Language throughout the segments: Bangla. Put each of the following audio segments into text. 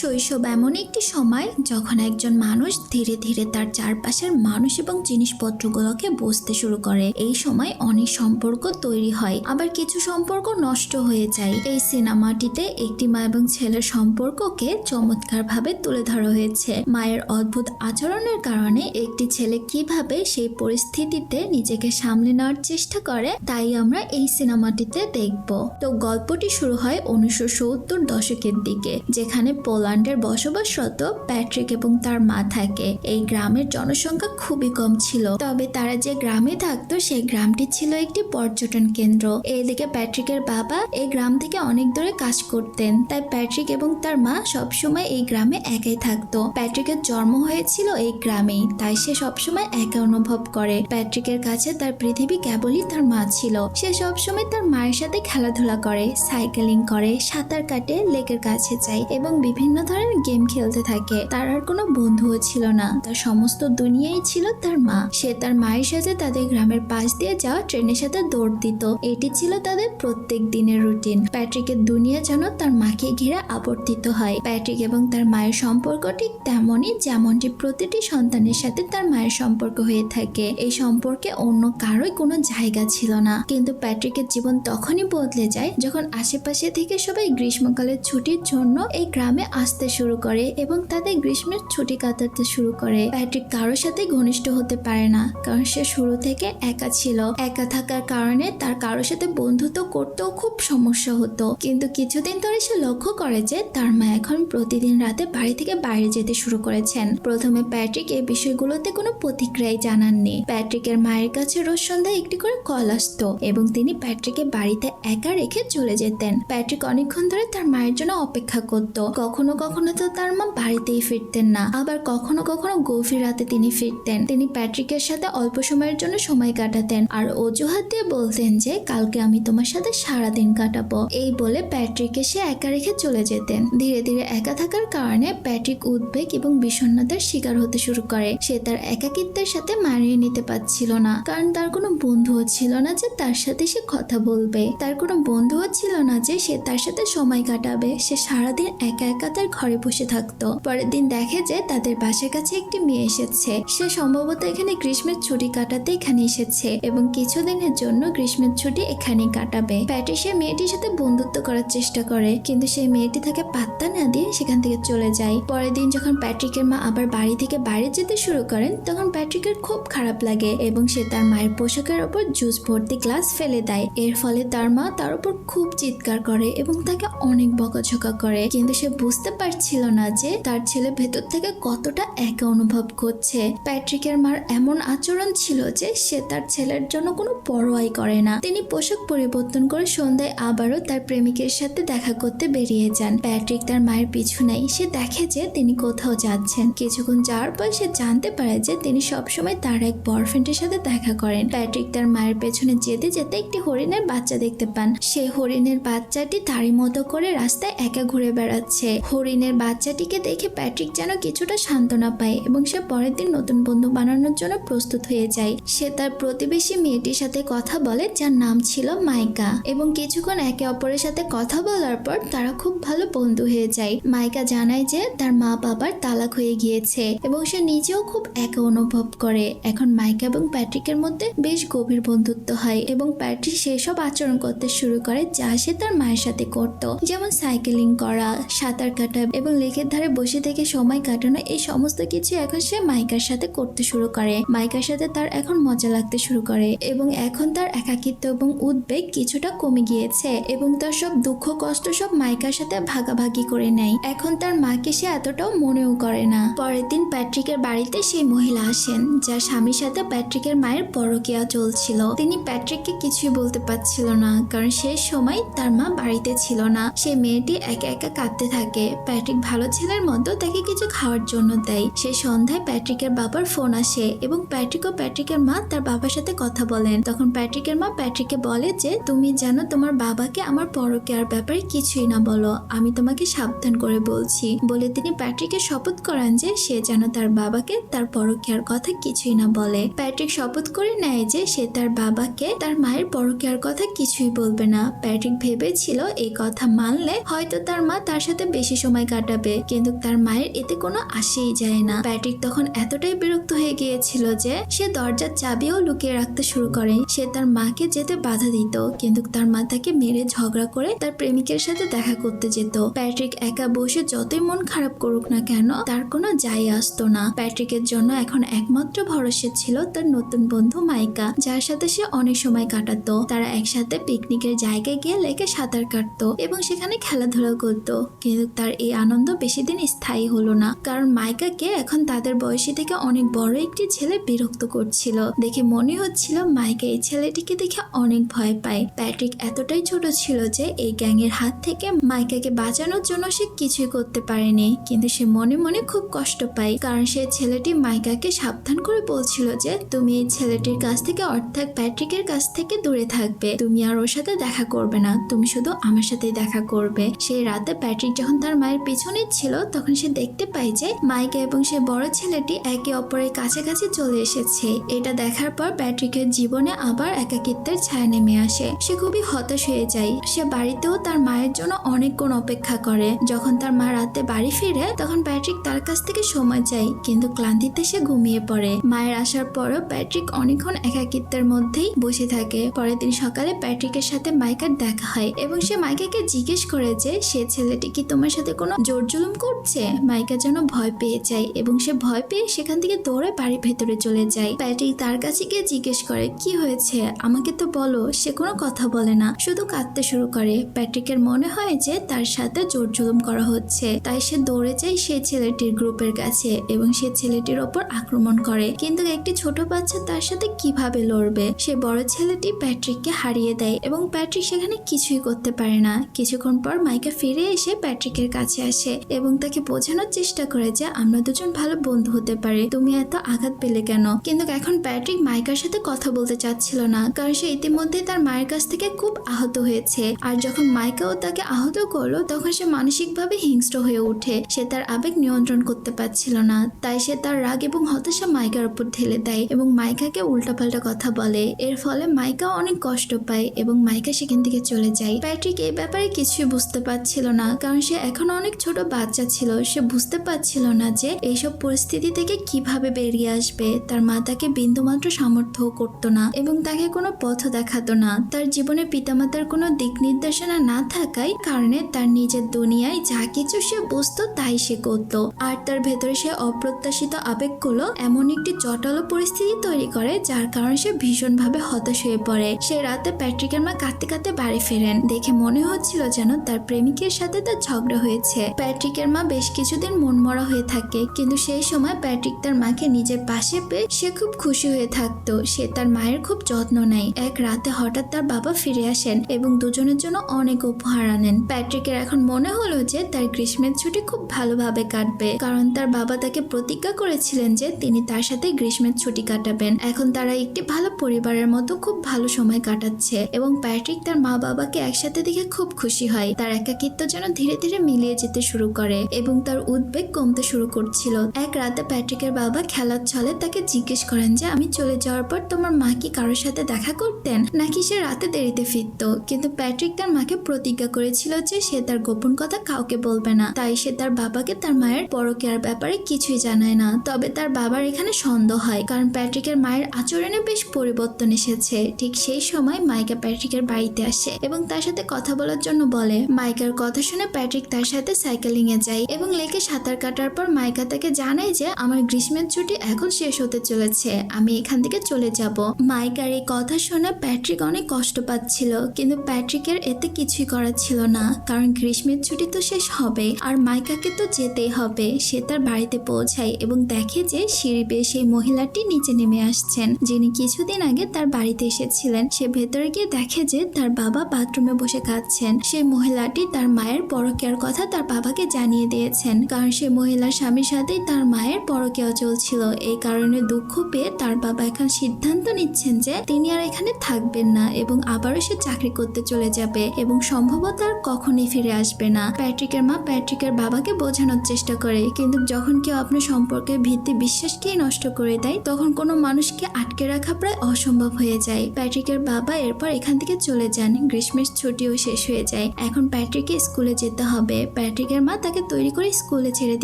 শৈশব এমন একটি সময় যখন একজন মানুষ ধীরে ধীরে তার চারপাশের মানুষ এবং জিনিসপত্রগুলোকে বুঝতে শুরু করে। এই সময় অনেক সম্পর্ক তৈরি হয়। আবার কিছু সম্পর্ক নষ্ট হয়ে যায়। এই সিনেমাটিতে একটি মা এবং ছেলের সম্পর্ককে চমৎকারভাবে তুলে ধরা হয়েছে। মায়ের অদ্ভুত আচরণের কারণে একটি ছেলে কীভাবে সেই পরিস্থিতিতে নিজেকে সামলে নেওয়ার চেষ্টা করে, তাই আমরা এই সিনেমাটিতে দেখব। তো গল্পটি শুরু হয় উনিশশো সত্তর দশকের দিকে, যেখানে পোল্যান্ডের বসবাসরত প্যাট্রিক এবং তার মা থাকে এই গ্রামের জনসংখ্যা খুবই কম ছিল। তবে তারা যে গ্রামে থাকতো, সেই গ্রামটি ছিল একটি পর্যটন কেন্দ্র। এদিকে প্যাট্রিকের বাবা এই গ্রাম থেকে অনেক দূরে কাজ করতেন। তাই প্যাট্রিক এবং তার মা সবসময় এই গ্রামে একাই থাকতো। প্যাট্রিকের জন্ম হয়েছিল এই গ্রামেই, তাই সে সবসময় একা অনুভব করে। প্যাট্রিকের কাছে তার পৃথিবী কেবলই তার মা ছিল। সে সবসময় তার মায়ের সাথে খেলাধুলা করে, সাইকেলিং করে, সাঁতার কাটে, লেকের কাছে যায় এবং বিভিন্ন ধরনের গেম খেলতে থাকে। তার আর কোনো বন্ধুও ছিল না। তার সমস্ত দুনিয়াই ছিল তার মা। সে তার মায়ের সাথে তাদের গ্রামের পাশ দিয়ে যাওয়া ট্রেনের সাথে দৌড় দিত। এটি ছিল তাদের প্রত্যেক দিনের রুটিন। প্যাট্রিকের দুনিয়া যেন তার মাকে ঘিরে আবর্তিত হয়। প্যাট্রিক এবং তার মায়ের সম্পর্ক ঠিক তেমনই যেমনটি প্রতিটি সন্তানের সাথে তার মায়ের সম্পর্ক হয়ে থাকে। এই সম্পর্কে অন্য কারোই কোনো জায়গা ছিল না। কিন্তু প্যাট্রিকের জীবন তখনই বদলে যায় যখন আশেপাশে থেকে সবাই গ্রীষ্মকালের ছুটির জন্য এই গ্রামে আসতে শুরু করে এবং তাদের গ্রীষ্মের ছুটি কাটাতে শুরু করে। প্যাট্রিক কারোর সাথে ঘনিষ্ঠ হতে পারে না, কারণ সে শুরু থেকে একা ছিল। একা থাকার কারণে তার কারোর সাথে বন্ধুত্ব করতেও খুব সমস্যা হতো। কিন্তু কিছুদিন ধরে সে লক্ষ্য করে যে তার মা এখন প্রতিদিন রাতে বাড়ি থেকে বাইরে যেতে শুরু করেছেন। প্রথমে প্যাট্রিক এই বিষয়গুলোতে কোনো প্রতিক্রিয়াই জানাননি। প্যাট্রিকের মায়ের কাছে রোজ সন্ধ্যায় একটি করে কল আসতো এবং তিনি প্যাট্রিকে বাড়িতে একা রেখে চলে যেতেন। প্যাট্রিক অনেকক্ষণ ধরে তার মায়ের জন্য অপেক্ষা করত। কখনো কখনো তো তার মা বাড়িতেই ফিরতেন না। আবার কখনো কখনো গভীর রাতে তিনি ফিরতেন। তিনি প্যাট্রিকের সাথে অল্প সময়ের জন্য সময় কাটাতেন আর অজুহাত দিয়ে বলতেন যে, কালকে আমি তোমার সাথে সারা দিন কাটাবো। এই বলে প্যাট্রিককে সে একা রেখে চলে যেতেন। ধীরে ধীরে একা থাকার কারণে প্যাট্রিক উদ্বেগ এবং বিষণ্ণতার শিকার হতে শুরু করে। সে তার একাকিত্বের সাথে মানিয়ে নিতে পারছিল না। কারণ তার কোনো বন্ধুও ছিল না যে তার সাথে সে কথা বলবে। তার কোনো বন্ধুও ছিল না যে সে তার সাথে সময় কাটাবে। সে সারাদিন একা একা তার ঘরে বসে থাকতো। পরের দিন দেখে যে তাদের বাসার কাছে একটি মেয়ে এসেছে। সে সম্ভবত এখানে গ্রীষ্মের ছুটি কাটাতে এখানে এসেছে এবং কিছুদিনের জন্য গ্রীষ্মের ছুটি এখানে কাটাবে। প্যাটি সে মেয়েটির সাথে বন্ধুত্ব করার চেষ্টা করে, কিন্তু সেই মেয়েটি তাকে পাত্তা না দিয়ে সেখান থেকে চলে যায়। পরের দিন যখন প্যাট্রিকের মা আবার বাড়ি থেকে বাইরে যেতে শুরু করেন, তখন প্যাট্রিকের খুব খারাপ লাগে এবং সে তার মায়ের পোশাকের ওপর জুস ভর্তি গ্লাস ফেলে দেয়। এর ফলে তার মা তার উপর খুব চিৎকার করে এবং তাকে অনেক বকাঝকা করে। কিন্তু সে বুঝতে পারছিল না যে তার ছেলে ভেতর থেকে কতটা একা অনুভব করছে। প্যাট্রিকের মার এমন আচরণ ছিল যে সে তার ছেলের জন্য কোনো পরোয়াই করে না। তিনি পোশাক পরিবর্তন করে সন্ধ্যায় আবারও তার প্রেমিকের সাথে দেখা করতে বেরিয়ে যান। প্যাট্রিক তার মায়ের পিছু নেই সে দেখে যে তিনি কোথাও যাচ্ছেন। কিছুক্ষণ যাওয়ার পর সে জানতে পারে যে তিনি সবসময় তার এক বয়ফ্রেন্ডের সাথে দেখা করেন। প্যাট্রিক তার মায়ের পেছনে যেতে যেতে একটি হরিণের বাচ্চা দেখতে পান। সে হরিণের বাচ্চাটি তারই মতো করে রাস্তায় একা ঘুরে বেড়াচ্ছে। হরিণের বাচ্চাটিকে দেখে প্যাট্রিক যেন কিছুটা সান্ত্বনা পায় এবং সে পরের দিন নতুন বন্ধু বানানোর জন্য প্রস্তুত হয়ে যায়। সে তার প্রতিবেশী মেয়েটির সাথে কথা বলে, যার নাম ছিল মাইকা এবং কিছুক্ষণ একে অপরের সাথে কথা বলার পর তারা খুব ভালো বন্ধু হয়ে যায়। মাইকা জানায় যে তার মা বাবার তালাক হয়ে গিয়েছে এবং সে নিজেও খুব একা অনুভব করে। এখন মাইকা এবং প্যাট্রিকের মধ্যে বেশ গভীর বন্ধুত্ব হয় এবং প্যাট্রিক সেসব আচরণ করতে শুরু করে যা সে তার মায়ের সাথে করত, যেমন সাইকেলিং করা, সাঁতার কাটা এবং লেকের ধারে বসে থেকে সময় কাটানো এই সমস্ত কিছু এখন সে মাইকার সাথে করতে শুরু করে। মাইকার সাথে তার এখন মজা লাগতে শুরু করে এবং এখন তার একাকিত্ব এবং উদ্বেগ কিছুটা কমে গিয়েছে এবং তার সব দুঃখ, কষ্ট সব মাইকার সাথে ভাগাভাগি করে নেয়। এখন তার মাকে সে এতটাও মনেও করে না। পরের দিন প্যাট্রিকের বাড়িতে সেই মহিলা আসেন, যার স্বামীর সাথে প্যাট্রিকের মায়ের পরকিয়া চলছিল। তিনি প্যাট্রিককে কিছুই বলতে পারছিল না, কারণ সেই সময় তার মা বাড়িতে ছিল না। সে মেয়েটি একা একা কাঁদতে থাকে। প্যাট্রিক ভালো ছেলের মতো তাকে কিছু খাওয়ার জন্য দেয়। সে সন্ধ্যায় প্যাট্রিকের বাবার ফোন আসে এবং প্যাট্রিক ও প্যাট্রিকের মা তার বাবার সাথে কথা বলেন। তখন প্যাট্রিকের মা প্যাট্রিককে বলে যে, তুমি জানো তোমার বাবাকে আমার পরকিয়ার ব্যাপারে কিছুই না বলো। আমি তোমাকে সাবধান করে বলছি। বলে তিনি প্যাট্রিককে শপথ করান যে, সে যেন তার বাবাকে তার পরকিয়ার কথা কিছুই না বলে। প্যাট্রিক শপথ করে নেয় যে, সে তার বাবাকে তার মায়ের পরকিয়ার কথা কিছুই বলবে না। প্যাট্রিক ভেবেছিল এই কথা মানলে হয়তো তার মা তার সাথে বেশি সময় সময় কাটাবে, কিন্তু তার মায়ের এতে কোনো আসেই যায় না। প্যাট্রিক তখন এতটাই বিরক্ত হয়ে গিয়েছিল যে, সে দরজার চাবিও লুকিয়ে রাখতে শুরু করে। সে তার মাকে যেতে বাধা দিত, কিন্তু তার মা তাকে মেরে ঝগড়া করে তার প্রেমিকের সাথে দেখা করতে যেত। প্যাট্রিক একা বসে যতই মন খারাপ করুক না কেন, তার কোনো যাই আসতো না। প্যাট্রিকের জন্য এখন একমাত্র ভরসা ছিল তার নতুন বন্ধু মাইকা, যার সাথে সে অনেক সময় কাটাতো। তারা একসাথে পিকনিকের জায়গায় গিয়ে লেকে সাঁতার কাটতো এবং সেখানে খেলাধুলা করতো। কিন্তু তার এই আনন্দ বেশি দিন স্থায়ী হলো না। কারণ মাইকাকে এখন তাদের বয়সী থেকে অনেক বড় একটি ছেলে বিরক্ত করছিল। দেখে মনে হচ্ছিল মাইকা এই ছেলেটিকে দেখে অনেক ভয় পায়। প্যাট্রিক এতটাই ছোট ছিল যে এই গ্যাংয়ের হাত থেকে মাইকাকে বাঁচানোর জন্য সে কিছুই করতে পারেনি। কিন্তু সে মনে মনে খুব কষ্ট পায়। কারণ সে ছেলেটি মাইকাকে সাবধান করে বলছিল যে, তুমি এই ছেলেটির কাছ থেকে অর্থাৎ প্যাট্রিকের কাছ থেকে দূরে থাকবে। তুমি আর ওর সাথে দেখা করবে না। তুমি শুধু আমার সাথেই দেখা করবে। সেই রাতে প্যাট্রিক যখন তার মায়ের পিছনে ছিল, তখন সে দেখতে পায় যে মাইকা এবং সে বড় ছেলেটি একে অপরের কাছাকাছি চলে এসেছে। এটা দেখার পর প্যাট্রিকের জীবনে আবার একাকিত্বের ছায়া নেমে আসে। সে খুবই হতাশ হয়ে যায়। সে বাড়িতেও তার মায়ের জন্য অনেকক্ষণ অপেক্ষা করে। যখন তার মা রাতে বাড়ি ফিরে, তখন প্যাট্রিক তার কাছ থেকে সময় চায়, কিন্তু ক্লান্তিতে সে ঘুমিয়ে পড়ে। মায়ের আসার পরও প্যাট্রিক অনেকক্ষণ একাকিত্বের মধ্যেই বসে থাকে। পরের দিন সকালে প্যাট্রিকের সাথে মাইকার দেখা হয় এবং সে মাইকাকে জিজ্ঞেস করে যে, সে ছেলেটি কি তোমার সাথে কোনো জোর জুলুম করছে? মাইকা যেন ভয় পেয়ে যায় এবং সে ভয় পেয়ে সেখান থেকে দৌড়ে বাড়ির ভেতরে চলে যায়। প্যাট্রিক তার কাছে গিয়ে জিজ্ঞেস করে, কি হয়েছে? আমাকে তো বলো, সে কোনো কথা বলে না। শুধু কাঁদতে শুরু করে। প্যাট্রিকের মনে হয় যে তার সাথে জোর জুলুম করা হচ্ছে। তাই সে দৌড়ে যায় সেই ছেলেটির গ্রুপের কাছে এবং সে ছেলেটির ওপর আক্রমণ করে। কিন্তু একটি ছোট বাচ্চা তার সাথে কীভাবে লড়বে? সে বড় ছেলেটি প্যাট্রিককে হারিয়ে দেয় এবং প্যাট্রিক সেখানে কিছুই করতে পারে না। কিছুক্ষণ পর মাইকা ফিরে এসে প্যাট্রিকের কাছে আসে এবং তাকে বোঝানোর চেষ্টা করে যে আমরা দুজন ভালো বন্ধু হতে পারি। তুমি এত আঘাত পেলে কেন? কিন্তু এখন প্যাট্রিক মাইকার সাথে কথা বলতে চাচ্ছিল না, কারণ সে ইতিমধ্যে তার মায়ের কাছ থেকে খুব আহত হয়েছে। আর যখন মাইকাও তাকে আহত করল, তখন সে মানসিকভাবে হিংস্র হয়ে ওঠে। সে তার আবেগ নিয়ন্ত্রণ করতে পারছিল না, তাই সে তার রাগ এবং হতাশা মাইকার উপর ঢেলে দেয় এবং মাইকাকে উল্টাপাল্টা কথা বলে। এর ফলে মাইকা অনেক কষ্ট পায় এবং মাইকা সেখান থেকে চলে যায়। প্যাট্রিক এই ব্যাপারে কিছুই বুঝতে পারছিল না, কারণ সে এখন অনেক ছোট বাচ্চা ছিল, সে বুঝতে পারছিল না যে এইসব পরিস্থিতি থেকে কীভাবে বেরিয়ে আসবে। তার মা তাকে বিন্দুমাত্র সামর্থ্য করতো না এবং তাকে কোনো পথ দেখাতো না। তার জীবনে পিতামাতার কোনো দিক নির্দেশনা না থাকায় কারণে তার নিজের দুনিয়ায় যা কিছু সে বুঝতো তাই সে করত। আর তার ভেতরে সে অপ্রত্যাশিত আবেগগুলো এমন একটি জটালো পরিস্থিতি তৈরি করে যার কারণে সে ভীষণভাবে হতাশ হয়ে পড়ে। সে রাতে প্যাট্রিকের মা কাঁদতে কাঁদতে বাড়ি ফেরেন। দেখে মনে হচ্ছিল যেন তার প্রেমিকের সাথে তার ঝগড়া হয়েছে। প্যাট্রিকের মা বেশ কিছুদিন মনমরা হয়ে থাকে, কিন্তু সেই সময় প্যাট্রিক তার মাকে নিজের পাশে পেয়ে সে খুব খুশি হয়ে থাকতো। সে তার মায়ের খুব যত্ন নেয়। এক রাতে হঠাৎ তার বাবা ফিরে আসেন এবং দুজনের জন্য অনেক উপহার আনেন। প্যাট্রিকের এখন মনে হলো যে তার গ্রীষ্মের ছুটি খুব ভালোভাবে কাটবে, কারণ তার বাবা তাকে প্রতিজ্ঞা করেছিলেন যে তিনি তার সাথে গ্রীষ্মের ছুটি কাটাবেন। এখন তারা একটি ভালো পরিবারের মতো খুব ভালো সময় কাটাচ্ছে এবং প্যাট্রিক তার মা বাবাকে একসাথে দেখে খুব খুশি হয়। তার একাকিত্ব যেন ধীরে ধীরে মিলিয়ে যেতে শুরু করে এবং তার উদ্বেগ কমতে শুরু করছিল। এক রাতে প্যাট্রিকের বাবা খেলার ছলে তাকে জিজ্ঞেস করেন যে, আমি চলে যাওয়ার পর তোমার মা কি কারোর সাথে দেখা করতেন? নাকি সে রাতে দেরিতে ফিরতো? কিন্তু প্যাট্রিক তার মাকে প্রতিজ্ঞা করেছিল যে, সে তার গোপন কথা কাউকে বলবে না। তাই সে তার বাবাকে তার মায়ের পরকেয়ার ব্যাপারে কিছুই জানায় না। তবে তার বাবার এখানে সন্দেহ হয়, কারণ প্যাট্রিকের মায়ের আচরণে বেশ পরিবর্তন এসেছে। ঠিক সেই সময় মাইকা প্যাট্রিকের বাড়িতে আসে এবং তার সাথে কথা বলার জন্য বলে। মাইকার কথা শুনে প্যাট্রিক তার সাথে সাইকেলিং এ যায় এবং লেকে সাঁতার কাটার পর মাইকা তাকে জানায় যে আমার গ্রীষ্মের ছুটি এখন শেষ হতে চলেছে, আমি এখান থেকে চলে যাব। মাইকার এই কথা শুনে প্যাট্রিক অনেক কষ্ট পাচ্ছিল, কিন্তু প্যাট্রিকের এতে কিছুই করার ছিল না, কারণ গ্রীষ্মের ছুটি তো শেষ হবে, আর মাইকাকে তো যেতেই হবে। সে তার বাড়িতে পৌঁছায় এবং দেখে যে সিঁড়ি বেয়ে সেই মহিলাটি নিচে নেমে আসছেন, যিনি কিছুদিন আগে তার বাড়িতে এসেছিলেন। সে ভেতরে গিয়ে দেখে যে তার বাবা বাথরুমে বসে কাঁদছেন। সেই মহিলাটি তার মায়ের পরকেয়ার কথা তার বাবাকে জানিয়ে দিয়েছেন, কারণ সে মহিলার স্বামীর সাথেই তার মায়ের পরকেয়া চলছিল। এই কারণে দুঃখ পেয়ে তার বাবা এখন সিদ্ধান্ত নিচ্ছেন যে তিনি আর এখানে থাকবেন না এবং আবারও সে চাকরি করতে চলে যাবে এবং সম্ভবত আর কখনই ফিরে আসবে না। প্যাট্রিকের মা প্যাট্রিকের বাবাকে বোঝানোর চেষ্টা করে, কিন্তু যখন কেউ আপনার সম্পর্কের ভিত্তি বিশ্বাসকেই নষ্ট করে দেয়, তখন কোনো মানুষকে আটকে রাখা প্রায় অসম্ভব হয়ে যায়। প্যাট্রিকের বাবা এরপর এখান থেকে চলে যান। গ্রীষ্মের ছুটিও শেষ হয়ে যায়। এখন প্যাট্রিককে স্কুলে যেতে হবে। প্যাট্রিকের মা তাকে তৈরি করে স্কুলে ছেড়ে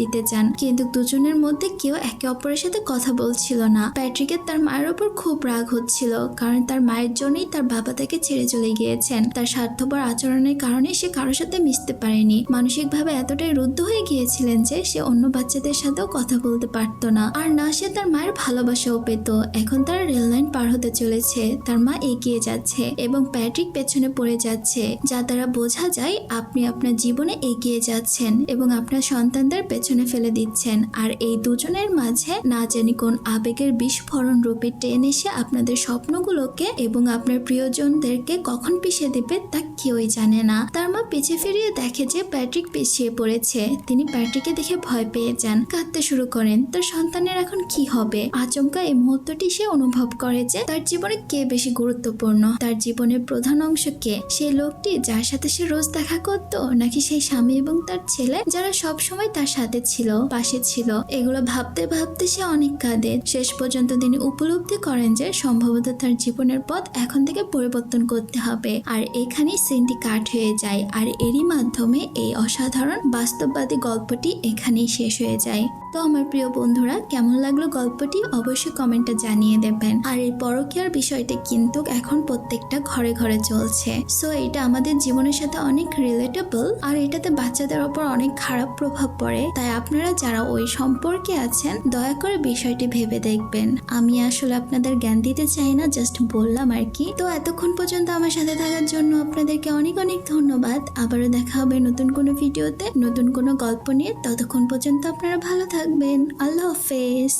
দিতে চান। কিন্তু দুজনের মধ্যে কেউ একে অপরের সাথে কথা বলছিল না। প্যাট্রিকের তার মায়ের ওপর খুব রাগ হচ্ছিল, কারণ তার মায়ের জন্যই তার বাবা তাকে ছেড়ে চলে গিয়েছেন। তার স্বার্থপর আচরণের কারণে সে কারোর সাথে মিশতে পারেনি। মানসিকভাবে এতটাই রুদ্ধ হয়ে গিয়েছিলেন যে সে অন্য বাচ্চাদের সাথেও কথা বলতে পারতো না। আর না, সে তার মায়ের ভালোবাসাও পেত। এখন তার রেল লাইন পার হতে চলেছে। তার মা এগিয়ে যাচ্ছে এবং প্যাট্রিক পেছনে পড়ে যাচ্ছে। যা দ্বারা বোঝা যায় আপনি আপনার জীবনে এগিয়ে যাচ্ছেন এবং আপনার সন্তানদের পেছনে ফেলে দিচ্ছেন। আর এই দুজনের মাঝে না জানি কোন আবেগের বিস্ফোরণ রূপে টেন এসে আপনাদের স্বপ্নগুলোকে এবং আপনার প্রিয়জনদেরকে কখন পিছিয়ে দেবে তা কেউই জানে না। তার মা পিছিয়ে ফিরিয়ে দেখে যে প্যাট্রিক পিছিয়ে পড়েছে। তিনি প্যাট্রিককে দেখে ভয় পেয়ে যান, কাঁদতে শুরু করেন। তার সন্তানের এখন কি হবে? আচমকা এই মুহূর্তটি সে অনুভব করে যে তার জীবনে কে বেশি গুরুত্বপূর্ণ? তার জীবনের প্রধান অংশ কে? সেই লোকটি যার সাথে সে রোজ দেখা করত নাকি সেই স্বামী এবং তার ছেলে, যারা সব সময় তার সাথে ছিল, পাশে ছিল, এগুলো ভাবতে ভাবতে সে অনেক কাঁদে। শেষ পর্যন্ত তিনি উপলব্ধি করেন যে, সম্ভবত তার জীবনের পথ এখন থেকে পরিবর্তন করতে হবে। আর এখানে সিনটি কাট হয়ে যায়। আর এরই মাধ্যমে এই অসাধারণ বাস্তববাদী গল্পটি এখানেই শেষ হয়ে যায়। তো আমার প্রিয় বন্ধুরা, কেমন লাগল গল্পটি? অবশ্যই কমেন্টে জানিয়ে দেবেন। আর এই পরকীয়ার বিষয়টা কিন্তু এখন প্রত্যেকটা ঘরে ঘরে চলছে। সো এটা আমাদের জীবনের সাথে অনেক রিলেটেবল আর এটাতে বাচ্চাদের ওপর অনেক খারাপ প্রভাব পড়ে। তাই আপনারা যারা ওই সম্পর্কে আছেন, দয়া করে বিষয়টি ভেবে দেখবেন। আমি আসলে আপনাদের জ্ঞান দিতে চাই না জাস্ট বললাম আর কি। তো এতক্ষণ পর্যন্ত আমার সাথে থাকার জন্য আপনাদেরকে অনেক অনেক ধন্যবাদ। আবারও দেখা হবে নতুন কোনো ভিডিওতে, নতুন কোনো গল্প নিয়ে। ততক্ষণ পর্যন্ত আপনারা ভালো থাকবেন আল্লাহ হাফেজ